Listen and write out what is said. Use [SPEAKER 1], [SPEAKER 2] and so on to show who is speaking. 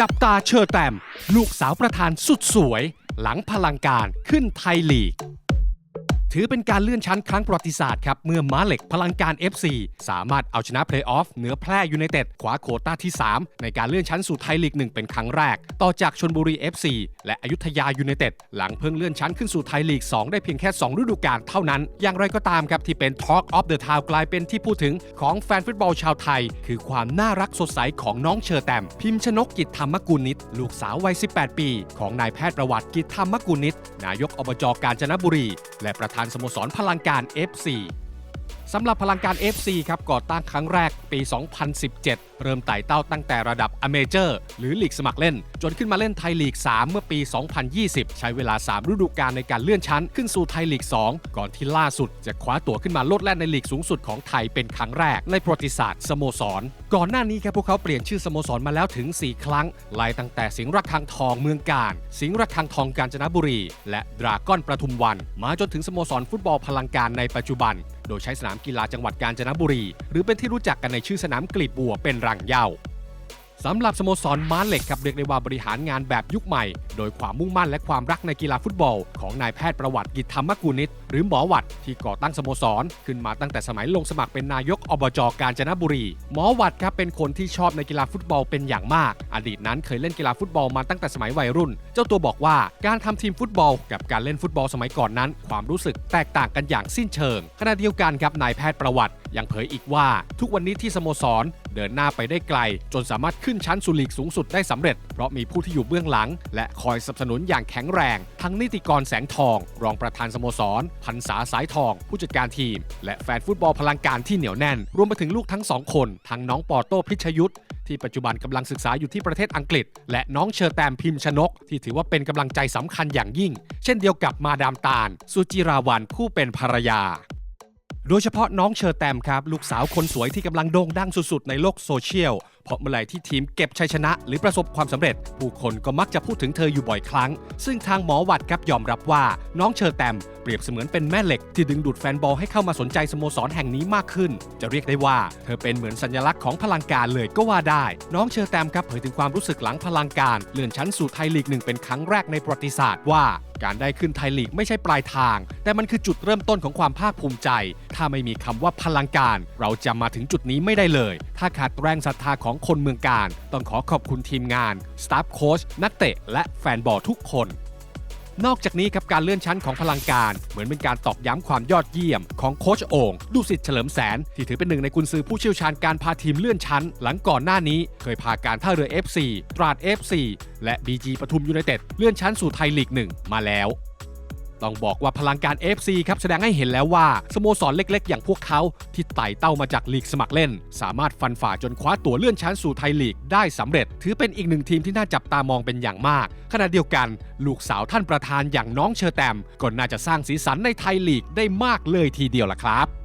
[SPEAKER 1] จับตาเชอร์แตม ลูกสาวประธานสุดสวย หลังพลังการขึ้นไทยลีก ถือเป็นการเลื่อนชั้นครั้งประวัติศาสตร์ครับ เมื่อม้าเหล็กพลังการ FC สามารถเอาชนะเพลย์ออฟเหนือแพร่ยูไนเต็ดคว้าโคต้าที่ 3 ในการเลื่อนชั้นสู่ไทยลีก 1 เป็นครั้งแรก ต่อจากชนบุรี FC และอยุธยายูไนเต็ดหลังเพิ่งเลื่อนชั้นขึ้นสู่ไทยลีก 2 ได้เพียงแค่ 2 ฤดูกาลเท่านั้น อย่างไรก็ตามครับที่เป็น Talk of the Town กลายเป็นที่พูดถึงของแฟนฟุตบอลชาวไทย คือความน่ารักสดใสของน้องเชอแตม พิมพ์ชนกกิจธรรมกุลนิตลูกสาววัย 18 ปี ของนายแพทย์ประวัติกิจธรรมกุลนิตนายกอบจกาญจนบุรี และประธานสโมสรพลังการ FC สำหรับพลังการ FC ครับก่อตั้งครั้งแรกปี 2017 เริ่มไต่เต้าตั้งแต่ระดับอเมเจอร์หรือลีกสมัครเล่น จนขึ้นมาเล่นไทยลีก 3 เมื่อปี 2020 ใช้เวลา 3 ฤดูกาลในการเลื่อนชั้นขึ้นสู่ไทยลีก 2 ก่อนที่ล่าสุดจะคว้าตั๋วขึ้นมาโลดแล่นในลีกสูงสุดของไทยเป็นครั้งแรกในประวัติศาสตร์สโมสร ก่อนหน้านี้ครับพวกเขาเปลี่ยนชื่อสโมสรมาแล้วถึง 4 ครั้งไล่ตั้งแต่สิงห์ระฆังทองเมืองการสิงห์ระฆังทองกาญจนบุรี และดราก้อนประทุมวัน มาจนถึงสโมสรฟุตบอลพลังการในปัจจุบัน โดยใช้สนามกีฬาจังหวัดกาญจนบุรี หรือเป็นที่รู้จักกันในชื่อสนามกลีบบัวเป็นรงเยาสำหรับสโมสรม้าเหล็กครับเรียกได้ว่าบริหารงานแบบยุคใหม่ โดยความมุ่งมั่นและความรักในกีฬาฟุตบอล ของนายแพทย์ประวัติกิจธรรมกุลนิต หรือหมอวัดที่ก่อตั้งสโมสร ขึ้นมาตั้งแต่สมัยลงสมัครเป็นนายกอบจกาญจนบุรี หมอวัดครับเป็นคนที่ชอบในกีฬาฟุตบอลเป็นอย่างมาก อดีตนั้นเคยเล่นกีฬาฟุตบอลมาตั้งแต่สมัยวัยรุ่น เจ้าตัวบอกว่าการทำทีมฟุตบอล กับการเล่นฟุตบอลสมัยก่อนนั้น ความรู้สึกแตกต่างกันอย่างสิ้นเชิงขณะเดียวกันครับนายแพทย์ประวัติ ยังเผยอีกว่าทุกวันนี้ที่สโมสรเดินหน้าไปได้ไกล จนสามารถขึ้นชั้นสู่ลีกสูงสุดได้สำเร็จ เพราะมีผู้ที่อยู่เบื้องหลัง และคอยสนับสนุนอย่างแข็งแรง ทั้งนิติกรแสงทอง รองประธานสโมสร พันษาสายทอง ผู้จัดการทีม และแฟนฟุตบอลพลังการที่เหนียวแน่น รวมไปถึงลูกทั้งสองคนทั้งน้องปอโต้พิชยุทธที่ปัจจุบันกำลังศึกษาอยู่ที่ประเทศอังกฤษ และน้องเชอแตมพิมพ์ชนก ที่ถือว่าเป็นกำลังใจสำคัญอย่างยิ่ง เช่นเดียวกับมาดามตาล สุจิราวันผู้เป็นภรรยา โดยเฉพาะน้องเชอแตมครับ ลูกสาวคนสวยที่กำลังโด่งดังสุดๆ ในโลกโซเชียล เพราะเมื่อไหร่ที่ทีมเก็บชัยชนะ หรือประสบความสำเร็จ ผู้คนก็มักจะพูดถึงเธออยู่บ่อยครั้ง ซึ่งทางหมอวัดครับยอมรับว่า น้องเชอแตมเปรียบเสมือนเป็นแม่เหล็กที่ดึงดูดแฟนบอลให้เข้ามาสนใจสโมสรแห่งนี้มากขึ้น จะเรียกได้ว่าเธอเป็นเหมือนสัญลักษณ์ของพลังการเลยก็ว่าได้ น้องเชอแตมครับเผยถึงความรู้สึกหลังพลังการเลื่อนชั้นสู่ไทยลีกหนึ่งเป็นครั้งแรกในประวัติศาสตร์ว่า การได้ขึ้นไทยลีกไม่ใช่ปลายทาง แต่มันคือจุดเริ่มต้นของความภาคภูมิใจ ถ้าไม่มีคำว่าพลังการ เราจะมาถึงจุดนี้ไม่ได้เลย ถ้าขาดแรงศรัทธาของคนเมืองการ ต้องขอขอบคุณทีมงาน สตาฟโค้ชนักเตะ และแฟนบอลทุกคน นอกจากนี้ครับการเลื่อนชั้นของพลังการ เหมือนเป็นการตอกย้ำความยอดเยี่ยม ของโคชโอ่งดูสิทธิ์เฉลิมแสน ที่ถือเป็นหนึ่งในกุนซือผู้เชี่ยวชาญการพาทีมเลื่อนชั้น หลังก่อนหน้านี้เคยพาการท่าเรือ FC ตราด FC และ BG ปทุมยูไนเต็ดเลื่อนชั้นสู่ไทยลีกหนึ่งมาแล้ว ต้องบอกว่าพลังการ FC ครับแสดงให้เห็นแล้วว่าสโมสรเล็กๆ อย่างพวกเขาที่ไต่เต้ามาจากลีกสมัครเล่น สามารถฟันฝ่าจนคว้าตั๋วเลื่อนชั้นสู่ไทยลีกได้สำเร็จ ถือเป็นอีกหนึ่งทีมที่น่าจับตามองเป็นอย่างมาก ขณะเดียวกัน ลูกสาวท่านประธานอย่างน้องเชอแตมก็น่าจะสร้างสีสันในไทยลีกได้มากเลยทีเดียวล่ะครับ